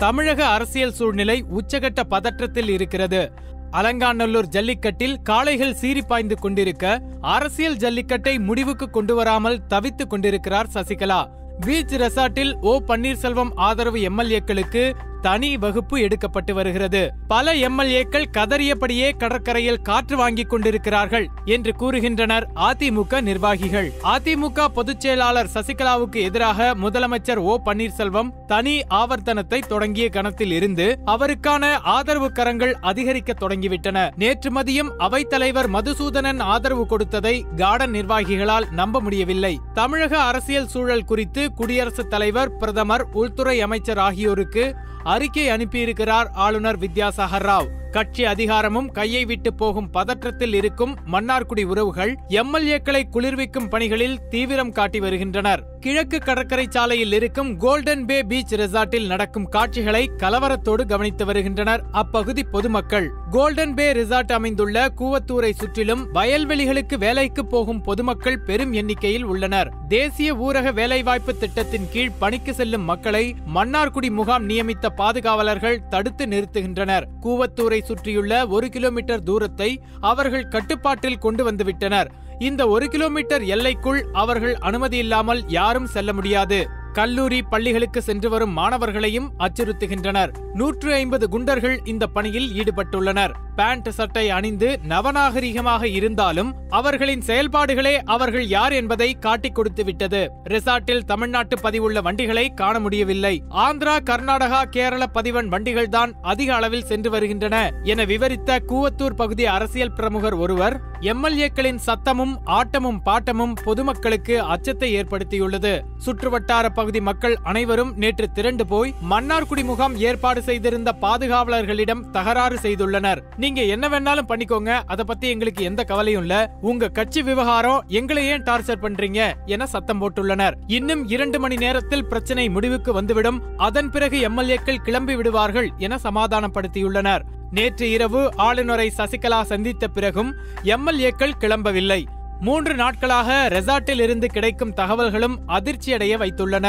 தமிழக அரசியல் சூழ்நிலை உச்சகட்ட பதற்றத்தில் இருக்கிறது. அலங்காநல்லூர் ஜல்லிக்கட்டில் காளைகள் சீறி பாய்ந்து கொண்டிருக்க அரசியல் ஜல்லிக்கட்டை முடிவுக்கு கொண்டு வராமல் தவித்துக் கொண்டிருக்கிறார் சசிகலா. பீச் ரெசார்ட்டில் ஓ பன்னீர்செல்வம் ஆதரவு எம்எல்ஏக்களுக்கு தனி வகுப்பு எடுக்கப்பட்டு வருகிறது. பல எம்எல்ஏக்கள் கதறியபடியே கடற்கரையில் காற்று வாங்கிக் கொண்டிருக்கிறார்கள் என்று கூறுகின்றனர் அதிமுக நிர்வாகிகள். அதிமுக பொதுச் செயலாளர் சசிகலாவுக்கு எதிராக முதலமைச்சர் ஓ பன்னீர்செல்வம் தனி ஆவர்த்தனத்தை தொடங்கிய கணத்தில் இருந்து அவருக்கான ஆதரவு கரங்கள் அதிகரிக்க தொடங்கிவிட்டன. நேற்று மதியம் அவைத்தலைவர் மதுசூதனன் ஆதரவு கொடுத்ததை கார்டன் நிர்வாகிகளால் நம்ப முடியவில்லை. தமிழக அரசியல் சூழல் குறித்து குடியரசுத் தலைவர் பிரதமர் உள்துறை அமைச்சர் ஆகியோருக்கு அறிக்கை அனுப்பியிருக்கிறார் ஆளுநர் வித்யாசாகர் ராவ். கட்சி அதிகாரமும் கையை விட்டு போகும் பதற்றத்தில் இருக்கும் மன்னார்குடி உறவுகள் எம்எல்ஏக்களை குளிர்விக்கும் பணிகளில் தீவிரம் காட்டி வருகின்றனர். கிழக்கு கடற்கரை சாலையில் இருக்கும் கோல்டன் பே பீச் ரிசார்ட்டில் நடக்கும் காட்சிகளை கலவரத்தோடு கவனித்து வருகின்றனர். அப்பகுதி பொதுமக்கள் கோல்டன் பே ரிசார்ட் அமைந்துள்ள கூவத்தூரை சுற்றிலும் வயல்வெளிகளுக்கு வேலைக்கு போகும் பொதுமக்கள் பெரும் எண்ணிக்கையில் உள்ளனர். தேசிய ஊரக வேலைவாய்ப்பு திட்டத்தின் கீழ் பணிக்கு செல்லும் மக்களை மன்னார்குடி முகாம் நியமித்த பாதுகாவலர்கள் தடுத்து நிறுத்துகின்றனர். கூவத்தூரை சுற்றியுள்ள ஒரு கிலோமீட்டர் தூரத்தை அவர்கள் கட்டுப்பாட்டில் கொண்டு வந்துவிட்டனர். இந்த ஒரு கிலோமீட்டர் எல்லைக்குள் அவர்கள் அனுமதி இல்லாமல் யாரும் செல்ல முடியாது. கல்லூரி பள்ளிகளுக்கு சென்று வரும் மாணவர்களையும் அச்சுறுத்துகின்றனர். நூற்று ஐம்பது குண்டர்கள் இந்த பணியில் ஈடுபட்டுள்ளனர். பேண்ட் சட்டை அணிந்து நவநாகரிகமாக இருந்தாலும் அவர்களின் செயல்பாடுகளே அவர்கள் யார் என்பதை காட்டிக் கொடுத்து விட்டது. ரிசார்ட்டில் தமிழ்நாட்டு பதிவுள்ள வண்டிகளை காண முடியவில்லை. ஆந்திரா கர்நாடகா கேரள பதிவன் வண்டிகள் தான் அதிக அளவில் சென்று வருகின்றன என விவரித்த கூவத்தூர் பகுதி அரசியல் பிரமுகர் ஒருவர் எம்எல்ஏக்களின் சத்தமும் ஆட்டமும் பாட்டமும் பொதுமக்களுக்கு அச்சத்தை ஏற்படுத்தியுள்ளது. சுற்றுவட்டார பகுதி மக்கள் அனைவரும் நேற்று திரண்டு போய் மன்னார்குடி முகாம் ஏற்பாடு செய்திருந்த பாதுகாவலர்களிடம் தகராறு செய்துள்ளனர். நீங்க என்ன வேணாலும் பண்ணிக்கோங்க. அத பத்தி எங்களுக்கு எந்த கவலையும் இல்ல. உங்க கட்சி விவகாரம் எங்களை ஏன் டார்ச்சர் பண்றீங்க என சத்தம் போட்டுள்ளனர். இன்னும் இரண்டு மணி நேரத்தில் பிரச்சனை முடிவுக்கு வந்துவிடும். அதன் பிறகு எம்எல்ஏக்கள் கிளம்பி விடுவார்கள் என சமாதானப்படுத்தியுள்ளனர். நேற்று இரவு ஆளுநரை சசிகலா சந்தித்த பிறகும் எம்எல்ஏக்கள் கிளம்பவில்லை. மூன்று நாட்களாக ரெசார்ட்டில் இருந்து கிடைக்கும் தகவல்களும் அதிர்ச்சியடைய வைத்துள்ளன.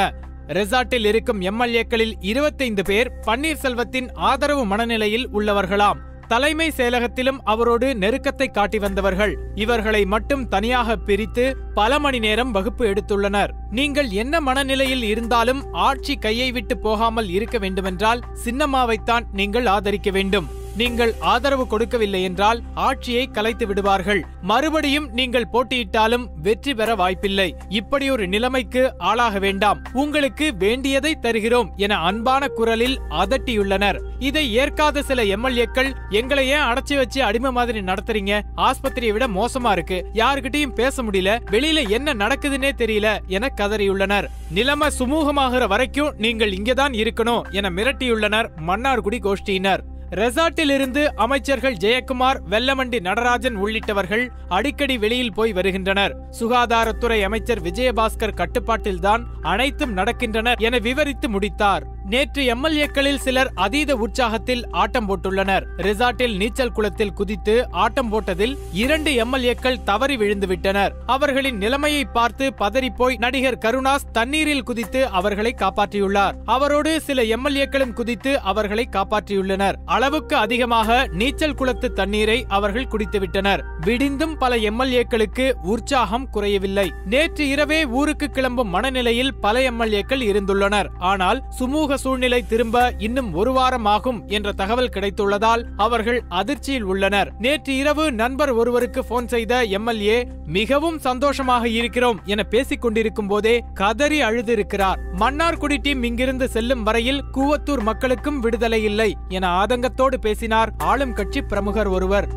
ரெசார்ட்டில் இருக்கும் எம்எல்ஏக்களில் இருபத்தைந்து பேர் பன்னீர்செல்வத்தின் ஆதரவு மனநிலையில் உள்ளவர்களாம். தலைமை செயலகத்திலும் அவரோடு நெருக்கத்தை காட்டி வந்தவர்கள். இவர்களை மட்டும் தனியாக பிரித்து பல மணி நேரம் வகுப்பு எடுத்துள்ளனர். நீங்கள் என்ன மனநிலையில் இருந்தாலும் ஆட்சி கையை விட்டு போகாமல் இருக்க வேண்டுமென்றால் சின்னம்மாவைத்தான் நீங்கள் ஆதரிக்க வேண்டும். நீங்கள் ஆதரவு கொடுக்கவில்லை என்றால் ஆட்சியை கலைத்து விடுவார்கள். மறுபடியும் நீங்கள் போட்டியிட்டாலும் வெற்றி பெற வாய்ப்பில்லை. இப்படி ஒரு நிலைமைக்கு ஆளாக வேண்டாம். உங்களுக்கு வேண்டியதை தருகிறோம் என அன்பான குரலில் அதட்டியுள்ளனர். இதை ஏற்காத சில எம்எல்ஏக்கள் எங்களை ஏன் அடைச்சி வச்சு அடிமை மாதிரி நடத்துறீங்க? ஆஸ்பத்திரியை விட மோசமா இருக்கு. யாருகிட்டயும் பேச முடியல. வெளியில என்ன நடக்குதுன்னே தெரியல என கதறியுள்ளனர். நிலைமை சுமூகமாகிற வரைக்கும் நீங்கள் இங்கதான் இருக்கணும் என மிரட்டியுள்ளனர் மன்னார்குடி கோஷ்டியினர். ரெசார்ட்டில் இருந்து அமைச்சர்கள் ஜெயக்குமார் வெல்லமண்டி நடராஜன் உள்ளிட்டவர்கள் அடிக்கடி வெளியில் போய் வருகின்றனர். சுகாதாரத்துறை அமைச்சர் விஜயபாஸ்கர் கட்டுப்பாட்டில்தான் அனைத்தும் நடக்கின்றன என விவரித்து முடித்தார். நேற்று எம்எல்ஏக்களில் சிலர் அதீத உற்சாகத்தில் ஆட்டம் போட்டுள்ளனர். ரிசார்ட்டில் நீச்சல் குளத்தில் குதித்து ஆட்டம் போட்டதில் இரண்டு எம்எல்ஏக்கள் தவறி விழுந்துவிட்டனர். அவர்களின் நிலைமையை பார்த்து பதறிப்போய் நடிகர் கருணாஸ் தண்ணீரில் குதித்து அவர்களை காப்பாற்றியுள்ளார். அவரோடு சில எம்எல்ஏக்களும் குதித்து அவர்களை காப்பாற்றியுள்ளனர். அளவுக்கு அதிகமாக நீச்சல் குளத்து தண்ணீரை அவர்கள் குடித்துவிட்டனர். விடிந்தும் பல எம்எல்ஏக்களுக்கு உற்சாகம் குறையவில்லை. நேற்று இரவே ஊருக்கு கிளம்பும் மனநிலையில் பல எம்எல்ஏக்கள் இருந்துள்ளனர். ஆனால் சுமூக சூழ்நிலை திரும்ப இன்னும் ஒரு வாரம் ஆகும் என்ற தகவல் கிடைத்துள்ளதால் அவர்கள் அதிர்ச்சியில் உள்ளனர். நேற்று இரவு நண்பர் ஒருவருக்கு போன் செய்த எம்எல்ஏ மிகவும் சந்தோஷமாக இருக்கிறோம் என பேசிக் கொண்டிருக்கும் போதே கதறி அழுதிருக்கிறார். மன்னார்குடி டீம் இங்கிருந்து செல்லும் வரையில் கூவத்தூர் மக்களுக்கும் விடுதலை இல்லை என ஆதங்கத்தோடு பேசினார் ஆளும் கட்சி பிரமுகர் ஒருவர்.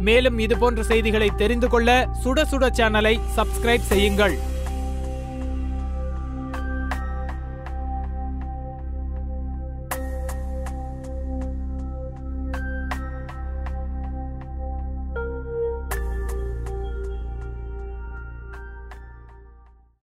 மேலும் இதுபோன்ற செய்திகளை தெரிந்து கொள்ள சுட சுட சேனலை சப்ஸ்கிரைப் செய்யுங்கள்.